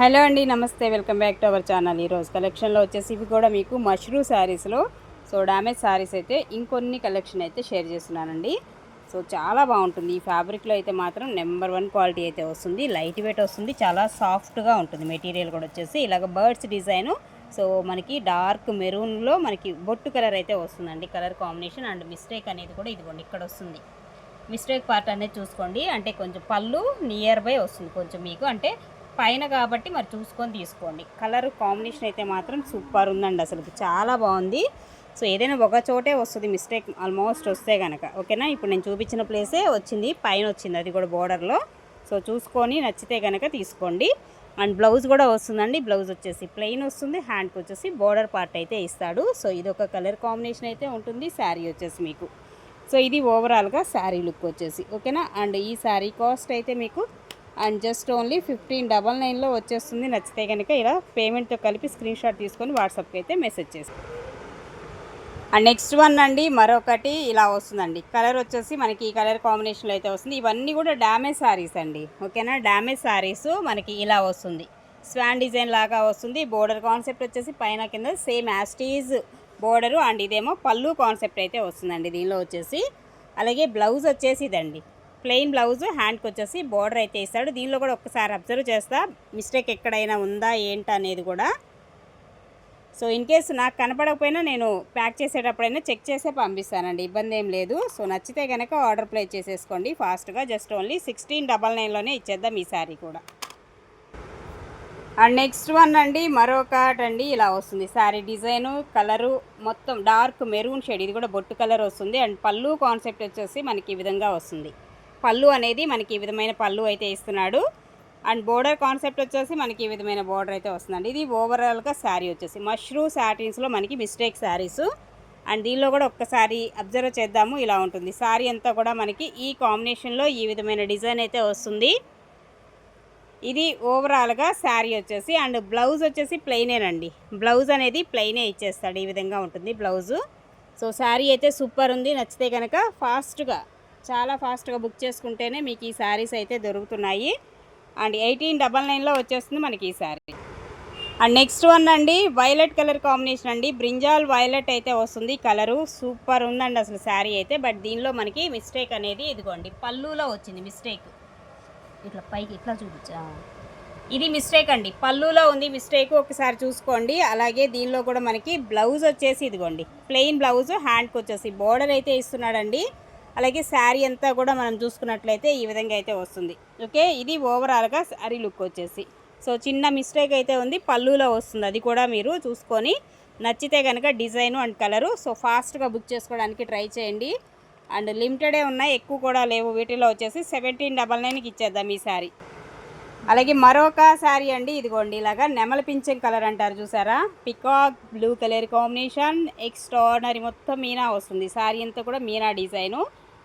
Hello అండి నమస్తే. Welcome back to our channel. ఈరోజు కలెక్షన్లో వచ్చేసి ఇవి కూడా మీకు మష్రూ శారీస్లో సో డ్యామేజ్ శారీస్ అయితే ఇంకొన్ని కలెక్షన్ అయితే షేర్ చేస్తున్నానండి. సో చాలా బాగుంటుంది. ఈ ఫ్యాబ్రిక్లో అయితే మాత్రం నెంబర్ వన్ క్వాలిటీ అయితే వస్తుంది. లైట్ వెయిట్ వస్తుంది. చాలా సాఫ్ట్గా ఉంటుంది. మెటీరియల్ కూడా వచ్చేసి ఇలాగ బర్డ్స్ డిజైను. సో మనకి డార్క్ మెరూన్లో మనకి బొట్టు కలర్ అయితే వస్తుందండి. కలర్ కాంబినేషన్ అండ్ మిస్టేక్ అనేది కూడా ఇదిగోండి ఇక్కడ వస్తుంది. మిస్టేక్ పార్ట్ అనేది చూసుకోండి. అంటే కొంచెం పళ్ళు నియర్ బై వస్తుంది కొంచెం మీకు. అంటే పైన కాబట్టి మరి చూసుకొని తీసుకోండి. కలర్ కాంబినేషన్ అయితే మాత్రం సూపర్ ఉందండి అసలు. చాలా బాగుంది. సో ఏదైనా ఒక చోటే వస్తుంది. మిస్టేక్ ఆల్మోస్ట్ వస్తే కనుక ఓకేనా ఇప్పుడు నేను చూపించిన ప్లేసే వచ్చింది. పైన వచ్చింది. అది కూడా బోర్డర్లో సో చూసుకొని నచ్చితే కనుక తీసుకోండి. అండ్ బ్లౌజ్ కూడా వస్తుందండి. బ్లౌజ్ వచ్చేసి ప్లెయిన్ వస్తుంది. హ్యాండ్కి వచ్చేసి బోర్డర్ పార్ట్ అయితే ఇస్తాడు. సో ఇది ఒక కలర్ కాంబినేషన్ అయితే ఉంటుంది. శారీ వచ్చేసి మీకు. సో ఇది ఓవరాల్గా శారీ లుక్ వచ్చేసి. ఓకేనా అండ్ ఈ శారీ కాస్ట్ అయితే మీకు and just only fifteen double నైన్లో వచ్చేస్తుంది. నచ్చితే కనుక ఇలా పేమెంట్తో కలిపి స్క్రీన్ షాట్ తీసుకొని వాట్సాప్కి అయితే మెసేజ్ చేసి అండ్ నెక్స్ట్ వన్ అండి మరొకటి ఇలా వస్తుందండి. కలర్ వచ్చేసి మనకి ఈ కలర్ కాంబినేషన్లో అయితే వస్తుంది. ఇవన్నీ కూడా డ్యామేజ్ శారీస్ అండి. ఓకేనా? డ్యామేజ్ శారీస్ మనకి ఇలా వస్తుంది. స్వాన్ డిజైన్ లాగా వస్తుంది. బోర్డర్ కాన్సెప్ట్ వచ్చేసి పైన కింద సేమ్ యాస్టీజ్ బోర్డరు అండ్ ఇదేమో పళ్ళు కాన్సెప్ట్ అయితే వస్తుందండి దీనిలో వచ్చేసి. అలాగే బ్లౌజ్ వచ్చేసి ఇదండి. ప్లెయిన్ బ్లౌజ్ హ్యాండ్కి వచ్చేసి బోర్డర్ అయితే ఇస్తాడు దీనిలో కూడా ఒక్కసారి అబ్జర్వ్ చేస్తా మిస్టేక్ ఎక్కడైనా ఉందా ఏంటి అనేది కూడా. సో ఇన్ కేస్ నాకు కనపడకపోయినా నేను ప్యాక్ చేసేటప్పుడైనా చెక్ చేసే పంపిస్తానండి. ఇబ్బంది ఏం లేదు. సో నచ్చితే కనుక ఆర్డర్ ప్లేస్ చేసేసుకోండి. ఫాస్ట్గా జస్ట్ ఓన్లీ సిక్స్టీన్ డబల్ నైన్లోనే ఇచ్చేద్దాం ఈ శారీ కూడా. అండ్ నెక్స్ట్ వన్ అండి మరొకటి అండి. ఇలా వస్తుంది. శారీ డిజైను కలరు మొత్తం డార్క్ మెరూన్ షేడ్. ఇది కూడా బొట్టు కలర్ వస్తుంది. అండ్ పళ్ళు కాన్సెప్ట్ వచ్చేసి మనకి ఈ విధంగా వస్తుంది. పళ్ళు అనేది మనకి ఈ విధమైన పళ్ళు అయితే ఇస్తున్నాడు. అండ్ బోర్డర్ కాన్సెప్ట్ వచ్చేసి మనకి ఈ విధమైన బోర్డర్ అయితే వస్తుందండి. ఇది ఓవరాల్గా శారీ వచ్చేసి మష్రూ శాటిన్స్లో మనకి మిస్టేక్ శారీస్. అండ్ దీనిలో కూడా ఒక్కసారి అబ్జర్వ్ చేద్దాము ఇలా ఉంటుంది. శారీ అంతా కూడా మనకి ఈ కాంబినేషన్లో ఈ విధమైన డిజైన్ అయితే వస్తుంది. ఇది ఓవరాల్గా శారీ వచ్చేసి అండ్ బ్లౌజ్ వచ్చేసి ప్లెయినేనండి. బ్లౌజ్ అనేది ప్లెయినే ఇచ్చేస్తాడు ఈ విధంగా ఉంటుంది బ్లౌజు. సో శారీ అయితే సూపర్ ఉంది. నచ్చితే కనుక ఫాస్ట్గా చాలా ఫాస్ట్గా బుక్ చేసుకుంటేనే మీకు ఈ శారీస్ అయితే దొరుకుతున్నాయి. అండ్ ఎయిటీన్ డబల్ నైన్లో వచ్చేస్తుంది మనకి ఈ శారీ. అండ్ నెక్స్ట్ వన్ అండి వైలెట్ కలర్ కాంబినేషన్ అండి. బ్రింజాల్ వైలెట్ అయితే వస్తుంది కలరు. సూపర్ ఉందండి అసలు శారీ అయితే. బట్ దీనిలో మనకి మిస్టేక్ అనేది ఇదిగోండి పళ్ళులో వచ్చింది మిస్టేక్. ఇట్లా పైకి ఇట్లా చూపించా ఇది మిస్టేక్ అండి పళ్ళులో ఉంది మిస్టేక్. ఒకసారి చూసుకోండి. అలాగే దీనిలో కూడా మనకి బ్లౌజ్ వచ్చేసి ఇదిగోండి ప్లెయిన్ బ్లౌజ్ హ్యాండ్కి వచ్చేసి. బోర్డర్ అయితే ఇస్తున్నాడండి. అలాగే శారీ అంతా కూడా మనం చూసుకున్నట్లయితే ఈ విధంగా అయితే వస్తుంది. ఓకే? ఇది ఓవరాల్గా శారీ లుక్ వచ్చేసి. సో చిన్న మిస్టేక్ అయితే ఉంది. పళ్ళులో వస్తుంది. అది కూడా మీరు చూసుకొని నచ్చితే కనుక డిజైను అండ్ కలరు. సో ఫాస్ట్గా బుక్ చేసుకోవడానికి ట్రై చేయండి. అండ్ లిమిటెడే ఉన్నాయి. ఎక్కువ కూడా లేవు. వీటిలో వచ్చేసి సెవెంటీన్ డబల్ నైన్కి ఇచ్చేద్దాం ఈ శారీ. అలాగే మరొక శారీ అండి ఇదిగోండి. ఇలాగా నెమల పింఛం కలర్ అంటారు చూసారా? Peacock blue colour combination extraordinary మొత్తం మీనా వస్తుంది. శారీ అంతా కూడా మీనా డిజైను.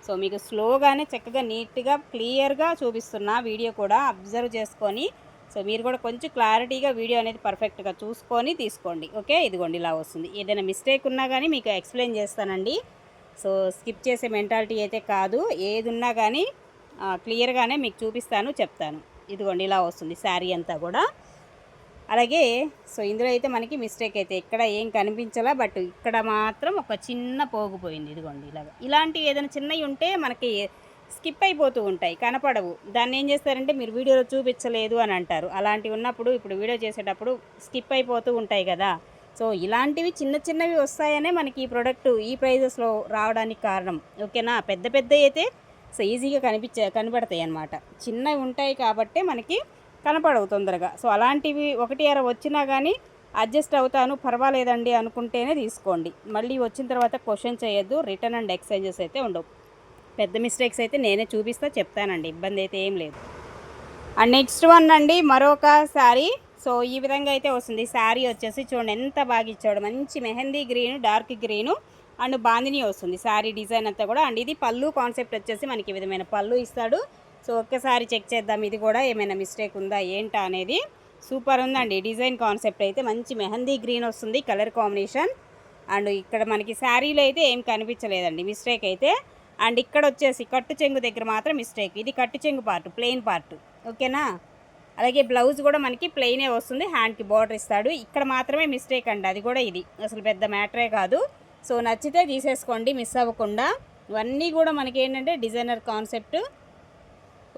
సో మీకు స్లోగానే చక్కగా నీట్గా క్లియర్గా చూపిస్తున్నా వీడియో కూడా అబ్జర్వ్ చేసుకొని సో మీరు కూడా కొంచెం క్లారిటీగా వీడియో అనేది పర్ఫెక్ట్గా చూసుకొని తీసుకోండి. ఓకే? ఇదిగోండి ఇలా వస్తుంది. ఏదైనా మిస్టేక్ ఉన్నా కానీ మీకు ఎక్స్ప్లెయిన్ చేస్తానండి. సో స్కిప్ చేసే మెంటాలిటీ అయితే కాదు. ఏది ఉన్నా కానీ క్లియర్గానే మీకు చూపిస్తాను చెప్తాను. ఇదిగోండి ఇలా వస్తుంది శారీ అంతా కూడా. అలాగే సో ఇందులో అయితే మనకి మిస్టేక్ అయితే ఇక్కడ ఏం కనిపించలా బట్ ఇక్కడ మాత్రం ఒక చిన్న పోగుపోయింది ఇదిగోండి ఇలాగ. ఇలాంటివి ఏదైనా చిన్నవి ఉంటే మనకి స్కిప్ అయిపోతూ ఉంటాయి కనపడవు. దాన్ని ఏం చేస్తారంటే మీరు వీడియోలో చూపించలేదు అని అంటారు. అలాంటివి ఉన్నప్పుడు ఇప్పుడు వీడియో చేసేటప్పుడు స్కిప్ అయిపోతూ ఉంటాయి కదా. సో ఇలాంటివి చిన్న చిన్నవి వస్తాయనే మనకి ఈ ప్రోడక్ట్ ఈ ప్రైజెస్లో రావడానికి కారణం. ఓకేనా? పెద్ద పెద్ద అయితే సో ఈజీగా కనిపించే కనబడతాయి అన్నమాట చిన్నవి ఉంటాయి కాబట్టే మనకి కనపడవు తొందరగా. సో అలాంటివి ఒకటి అర వచ్చినా కానీ అడ్జస్ట్ అవుతాను పర్వాలేదండి అనుకుంటేనే తీసుకోండి. మళ్ళీ వచ్చిన తర్వాత క్వశ్చన్ చేయొద్దు రిటర్న్ అండ్ ఎక్స్చేంజెస్ అయితే ఉండవు. పెద్ద మిస్టేక్స్ అయితే నేనే చూపిస్తా చెప్తానండి. ఇబ్బంది అయితే ఏం లేదు. అండ్ నెక్స్ట్ వన్ అండి మరొక శారీ. సో ఈ విధంగా అయితే వస్తుంది. శారీ వచ్చేసి చూడండి ఎంత బాగా ఇచ్చాడు. మంచి mehndi green dark green. And bandhani వస్తుంది. శారీ డిజైన్ అంతా కూడా. అండ్ ఇది పళ్ళు కాన్సెప్ట్ వచ్చేసి మనకి ఈ విధమైన పళ్ళు ఇస్తాడు. సో ఒక్కసారి చెక్ చేద్దాం. ఇది కూడా ఏమైనా మిస్టేక్ ఉందా ఏంటా అనేది. సూపర్ ఉందండి. డిజైన్ కాన్సెప్ట్ అయితే మంచి మెహందీ గ్రీన్ వస్తుంది కలర్ కాంబినేషన్. అండ్ ఇక్కడ మనకి శారీలో అయితే ఏం కనిపించలేదండి మిస్టేక్ అయితే. అండ్ ఇక్కడ వచ్చేసి కట్టు చెంగు దగ్గర మాత్రం మిస్టేక్. ఇది కట్టు చెంగు పార్ట్ ప్లెయిన్ పార్ట్. ఓకేనా? అలాగే బ్లౌజ్ కూడా మనకి ప్లెయినే వస్తుంది. హ్యాండ్కి బార్డర్ ఇస్తాడు. ఇక్కడ మాత్రమే మిస్టేక్ అండి. అది కూడా ఇది. అసలు పెద్ద మ్యాటరే కాదు. సో నచ్చితే తీసేసుకోండి మిస్ అవ్వకుండా. ఇవన్నీ కూడా మనకి ఏంటంటే డిజైనర్ కాన్సెప్ట్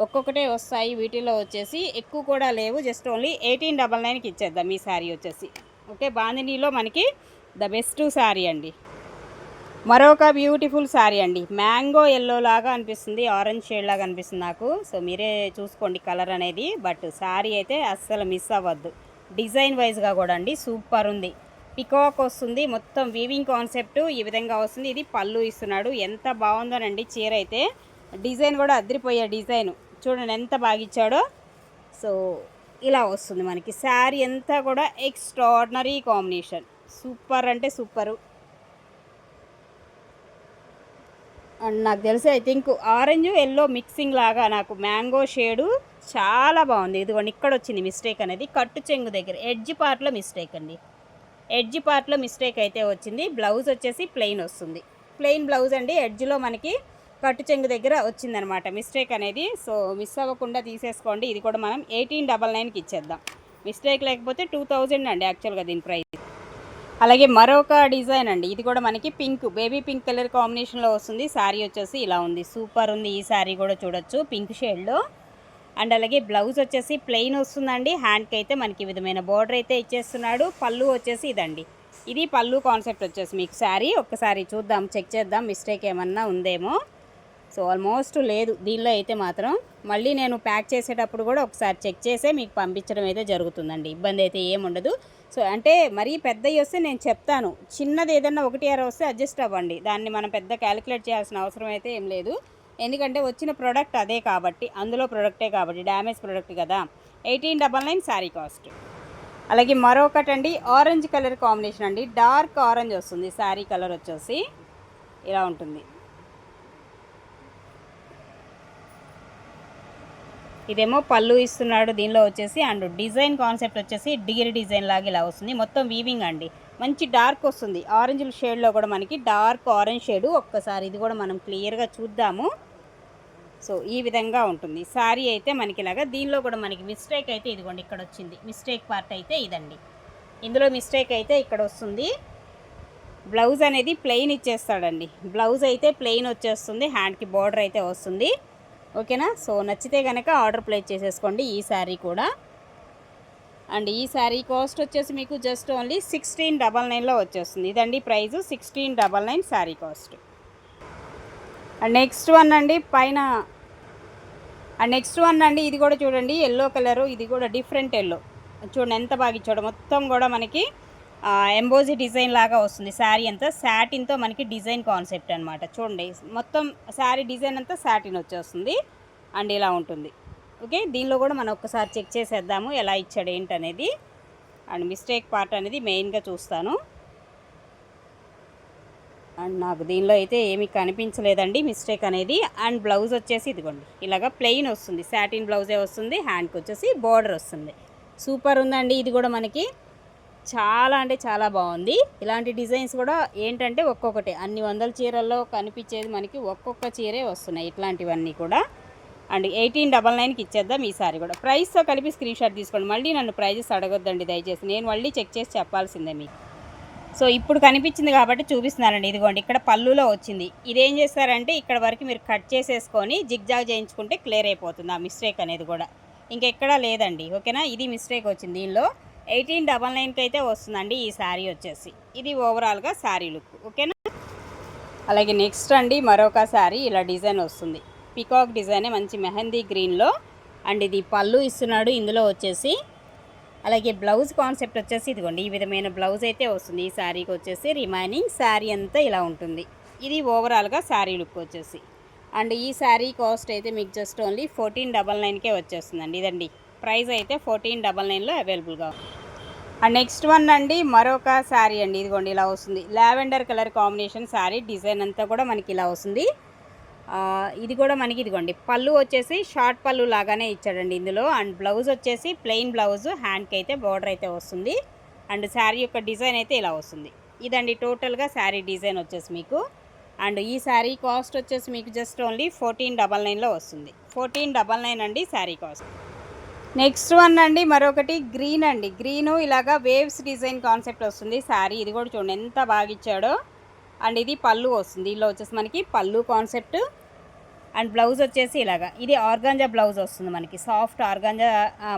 ఒక్కొక్కటే వస్తాయి వీటిలో వచ్చేసి ఎక్కువ కూడా లేవు. జస్ట్ ఓన్లీ ఎయిటీన్ డబల్ నైన్కి ఇచ్చేద్దాం ఈ శారీ వచ్చేసి. ఓకే బాందినీలో మనకి ద బెస్ట్ శారీ అండి. మరొక బ్యూటిఫుల్ శారీ అండి. మ్యాంగో ఎల్లో లాగా అనిపిస్తుంది ఆరెంజ్ షేడ్ లాగా అనిపిస్తుంది నాకు. సో మీరే చూసుకోండి కలర్ అనేది. బట్ శారీ అయితే అస్సలు మిస్ అవ్వద్దు. డిజైన్ వైజ్గా కూడా అండి సూపర్ ఉంది. పికాక్ వస్తుంది. మొత్తం వీవింగ్ కాన్సెప్ట్ ఈ విధంగా వస్తుంది. ఇది పళ్ళు ఇస్తున్నాడు. ఎంత బాగుందోనండి చీర అయితే. డిజైన్ కూడా అదిరిపోయే డిజైన్. చూడండి ఎంత బాగా ఇచ్చాడో. సో ఇలా వస్తుంది మనకి. శారీ అంతా కూడా ఎక్స్ట్రాడినరీ కాంబినేషన్ సూపర్ అంటే సూపరు అండ్ నాకు తెలిసి I think orange yellow mixing లాగా నాకు మ్యాంగో షేడు చాలా బాగుంది. ఇదిగోండి ఇక్కడ వచ్చింది మిస్టేక్ అనేది. కట్టు చెంగు దగ్గర ఎడ్జ్ పార్ట్లో మిస్టేక్ అండి. ఎడ్జ్ పార్ట్లో మిస్టేక్ అయితే వచ్చింది. బ్లౌజ్ వచ్చేసి ప్లెయిన్ వస్తుంది. ప్లెయిన్ బ్లౌజ్ అండి. ఎడ్జ్లో మనకి కట్టు చెంగు దగ్గర వచ్చిందనమాట మిస్టేక్ అనేది. సో మిస్ అవ్వకుండా తీసేసుకోండి. ఇది కూడా మనం ఎయిటీన్ డబల్ నైన్కి ఇచ్చేద్దాం. మిస్టేక్ లేకపోతే టూ థౌజండ్ అండి యాక్చువల్గా దీని ప్రైస్. అలాగే మరొక డిజైన్ అండి. ఇది కూడా మనకి పింక్ బేబీ పింక్ కలర్ కాంబినేషన్లో వస్తుంది. శారీ వచ్చేసి ఇలా ఉంది. సూపర్ ఉంది ఈ శారీ కూడా చూడొచ్చు. పింక్ షేడ్లో. అండ్ అలాగే బ్లౌజ్ వచ్చేసి ప్లెయిన్ వస్తుందండి. హ్యాండ్కి అయితే మనకి ఈ విధమైన బార్డర్ అయితే ఇచ్చేస్తున్నాడు. పళ్ళు వచ్చేసి ఇదండి. ఇది పళ్ళు కాన్సెప్ట్ వచ్చేసి మీకు శారీ. ఒక్కసారి చూద్దాం చెక్ చేద్దాం. మిస్టేక్ ఏమన్నా ఉందేమో. సో ఆల్మోస్ట్ లేదు. దీనిలో అయితే మాత్రం మళ్ళీ నేను ప్యాక్ చేసేటప్పుడు కూడా ఒకసారి చెక్ చేసే మీకు పంపించడం అయితే జరుగుతుందండి. ఇబ్బంది అయితే ఏముండదు సో అంటే మరీ పెద్దవి వస్తే నేను చెప్తాను. చిన్నది ఏదన్నా ఒకటి అర వస్తే అడ్జస్ట్ అవ్వండి. దాన్ని మనం పెద్ద క్యాలిక్యులేట్ చేయాల్సిన అవసరం అయితే ఏం లేదు. ఎందుకంటే వచ్చిన ప్రోడక్ట్ అదే కాబట్టి అందులో ప్రోడక్టే కాబట్టి డ్యామేజ్ ప్రోడక్ట్ కదా. Eighteen double nine sari cost. అలాగే మరొకటి అండి ఆరెంజ్ కలర్ కాంబినేషన్ అండి. డార్క్ ఆరెంజ్ వస్తుంది శారీ కలర్ వచ్చేసి ఇలా ఉంటుంది. ఇదేమో పళ్ళు ఇస్తున్నాడు దీనిలో వచ్చేసి అండ్ డిజైన్ కాన్సెప్ట్ వచ్చేసి డిగిరి డిజైన్ లాగా ఇలా వస్తుంది. మొత్తం వీవింగ్ అండి. మంచి డార్క్ వస్తుంది. ఆరెంజ్ షేడ్లో కూడా మనకి డార్క్ ఆరెంజ్ షేడ్ ఒక్కసారి ఇది కూడా మనం క్లియర్గా చూద్దాము. సో ఈ విధంగా ఉంటుంది. శారీ అయితే మనకి ఇలాగా దీనిలో కూడా మనకి మిస్టేక్ అయితే ఇదిగోండి ఇక్కడ వచ్చింది మిస్టేక్ పార్ట్ అయితే ఇదండి. ఇందులో మిస్టేక్ అయితే ఇక్కడ వస్తుంది బ్లౌజ్ అనేది ప్లెయిన్ ఇచ్చేస్తాడండి. బ్లౌజ్ అయితే ప్లెయిన్ వచ్చేస్తుంది హ్యాండ్కి బార్డర్ అయితే వస్తుంది. ఓకేనా? సో నచ్చితే కనుక ఆర్డర్ ప్లేస్ చేసేసుకోండి ఈ శారీ కూడా. అండ్ ఈ శారీ కాస్ట్ వచ్చేసి మీకు జస్ట్ ఓన్లీ సిక్స్టీన్ డబల్ నైన్లో వచ్చేస్తుంది. ఇదండి price sixteen double nine sari cost. And next one అండి పైన అండ్ నెక్స్ట్ వన్ అండి ఇది కూడా చూడండి ఎల్లో కలరు ఇది కూడా డిఫరెంట్ ఎల్లో చూడండి ఎంత బాగా ఇచ్చాడు. మొత్తం కూడా మనకి ఎంబోజీ డిజైన్ లాగా వస్తుంది శారీ అంతా. శాటిన్తో మనకి డిజైన్ కాన్సెప్ట్ అనమాట చూడండి మొత్తం శారీ డిజైన్ అంతా శాటిన్ వచ్చేస్తుంది. అండ్ ఇలా ఉంటుంది. ఓకే దీనిలో కూడా మనం ఒక్కసారి చెక్ చేసేద్దాము ఎలా ఇచ్చాడు ఏంటనేది. అండ్ మిస్టేక్ పార్ట్ అనేది మెయిన్గా చూస్తాను. అండ్ నాకు దీనిలో అయితే ఏమీ కనిపించలేదండి మిస్టేక్ అనేది. అండ్ బ్లౌజ్ వచ్చేసి ఇదిగోండి ఇలాగ ప్లెయిన్ వస్తుంది. శాటిన్ బ్లౌజే వస్తుంది హ్యాండ్కి వచ్చేసి బార్డర్ వస్తుంది. సూపర్ ఉందండి ఇది కూడా మనకి. చాలా అంటే చాలా బాగుంది. ఇలాంటి డిజైన్స్ కూడా ఏంటంటే ఒక్కొక్కటి అన్ని వందల చీరల్లో కనిపించేది మనకి ఒక్కొక్క చీరే వస్తున్నాయి ఇట్లాంటివన్నీ కూడా. అండ్ ఎయిటీన్ డబల్ నైన్కి ఇచ్చేద్దాం ఈసారి కూడా. ప్రైస్తో కలిపి స్క్రీన్ షాట్ తీసుకోండి. మళ్ళీ నన్ను ప్రైజెస్ అడగొద్దండి దయచేసి. నేను మళ్ళీ చెక్ చేసి చెప్పాల్సిందే మీకు. సో ఇప్పుడు కనిపించింది కాబట్టి చూపిస్తున్నానండి. ఇదిగోండి ఇక్కడ పళ్ళులో వచ్చింది. ఇదేం చేస్తారంటే ఇక్కడ వరకు మీరు కట్ చేసేసుకొని జిగ్జాగ్ చేయించుకుంటే క్లియర్ అయిపోతుంది ఆ మిస్టేక్ అనేది కూడా. ఇంకెక్కడా లేదండి ఓకేనా? ఇది మిస్టేక్ వచ్చింది దీనిలో. ఎయిటీన్ డబల్ నైన్కి అయితే వస్తుందండి ఈ శారీ వచ్చేసి. ఇది ఓవరాల్గా శారీ లుక్ ఓకేనా? అలాగే నెక్స్ట్ అండి మరొక శారీ ఇలా డిజైన్ వస్తుంది. పికాక్ డిజైనే మంచి మెహందీ గ్రీన్లో. అండ్ ఇది పళ్ళు ఇస్తున్నాడు ఇందులో వచ్చేసి అలాగే బ్లౌజ్ కాన్సెప్ట్ వచ్చేసి ఇదిగోండి ఈ విధమైన బ్లౌజ్ అయితే వస్తుంది. ఈ శారీకి వచ్చేసి రిమైనింగ్ శారీ అంతా ఇలా ఉంటుంది. ఇది ఓవరాల్గా శారీ లుక్ వచ్చేసి. అండ్ ఈ శారీ కాస్ట్ అయితే మీకు జస్ట్ ఓన్లీ ఫోర్టీన్ డబల్ నైన్కే వచ్చేస్తుందండి. ఇదండి ప్రైస్ అయితే ఫోర్టీన్ డబల్ నైన్లో అవైలబుల్గా అండ్ నెక్స్ట్ వన్ అండి మరొక శారీ అండి. ఇదిగోండి ఇలా వస్తుంది. Lavender colour combination sari design అంతా కూడా మనకి ఇలా వస్తుంది. ఇది కూడా మనకి ఇదిగోండి. పళ్ళు వచ్చేసి షార్ట్ పళ్ళు లాగానే ఇచ్చాడండి ఇందులో. అండ్ బ్లౌజ్ వచ్చేసి ప్లెయిన్ బ్లౌజ్ హ్యాండ్కి అయితే బార్డర్ అయితే వస్తుంది. అండ్ శారీ యొక్క డిజైన్ అయితే ఇలా వస్తుంది. ఇదండి టోటల్గా శారీ డిజైన్ వచ్చేసి మీకు. అండ్ ఈ శారీ కాస్ట్ వచ్చేసి మీకు జస్ట్ ఓన్లీ ఫోర్టీన్ డబల్ నైన్లో వస్తుంది. ఫోర్టీన్ డబల్ నైన్ అండి శారీ కాస్ట్. నెక్స్ట్ వన్ అండి మరొకటి గ్రీన్ అండి. గ్రీను ఇలాగా వేవ్స్ డిజైన్ కాన్సెప్ట్ వస్తుంది. శారీ ఇది కూడా చూడండి ఎంత బాగా ఇచ్చాడో. అండ్ ఇది పళ్ళు వస్తుంది. దీనిలో వచ్చేసి మనకి పళ్ళు కాన్సెప్ట్ అండ్ బ్లౌజ్ వచ్చేసి ఇలాగా. ఇది ఆర్గాంజా బ్లౌజ్ వస్తుంది మనకి. సాఫ్ట్ ఆర్గాంజా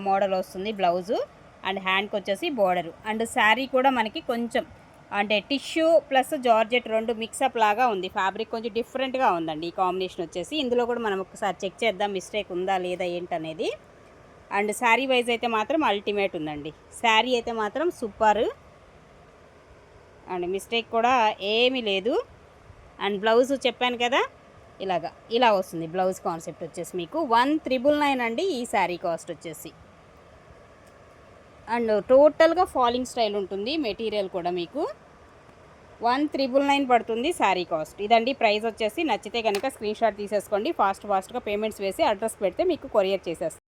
మోడల్ వస్తుంది బ్లౌజు అండ్ హ్యాండ్కి వచ్చేసి బోర్డరు అండ్ శారీ కూడా మనకి కొంచెం అంటే టిష్యూ ప్లస్ జార్జెట్ రెండు మిక్సప్ లాగా ఉంది. ఫ్యాబ్రిక్ కొంచెం డిఫరెంట్గా ఉందండి. ఈ కాంబినేషన్ వచ్చేసి. ఇందులో కూడా మనం ఒకసారి చెక్ చేద్దాం మిస్టేక్ ఉందా లేదా ఏంటనేది అండ్ శారీ వైజ్ అయితే మాత్రం అల్టిమేట్ ఉందండి. శారీ అయితే మాత్రం సూపర్ అండ్ మిస్టేక్ కూడా ఏమీ లేదు. అండ్ బ్లౌజ్ చెప్పాను కదా ఇలాగా ఇలా వస్తుంది బ్లౌజ్ కాన్సెప్ట్ వచ్చేసి మీకు. వన్ త్రిబుల్ నైన్ అండి ఈ శారీ కాస్ట్ వచ్చేసి. అండ్ టోటల్గా ఫాలింగ్ స్టైల్ ఉంటుంది మెటీరియల్ కూడా మీకు. వన్ త్రిబుల్ నైన్ పడుతుంది శారీ కాస్ట్. ఇదండి ప్రైస్ వచ్చేసి నచ్చితే కనుక స్క్రీన్ షాట్ తీసేసుకోండి ఫాస్ట్ ఫాస్ట్గా పేమెంట్స్ వేసి అడ్రస్ పెడితే మీకు కొరియర్ చేసేస్తాం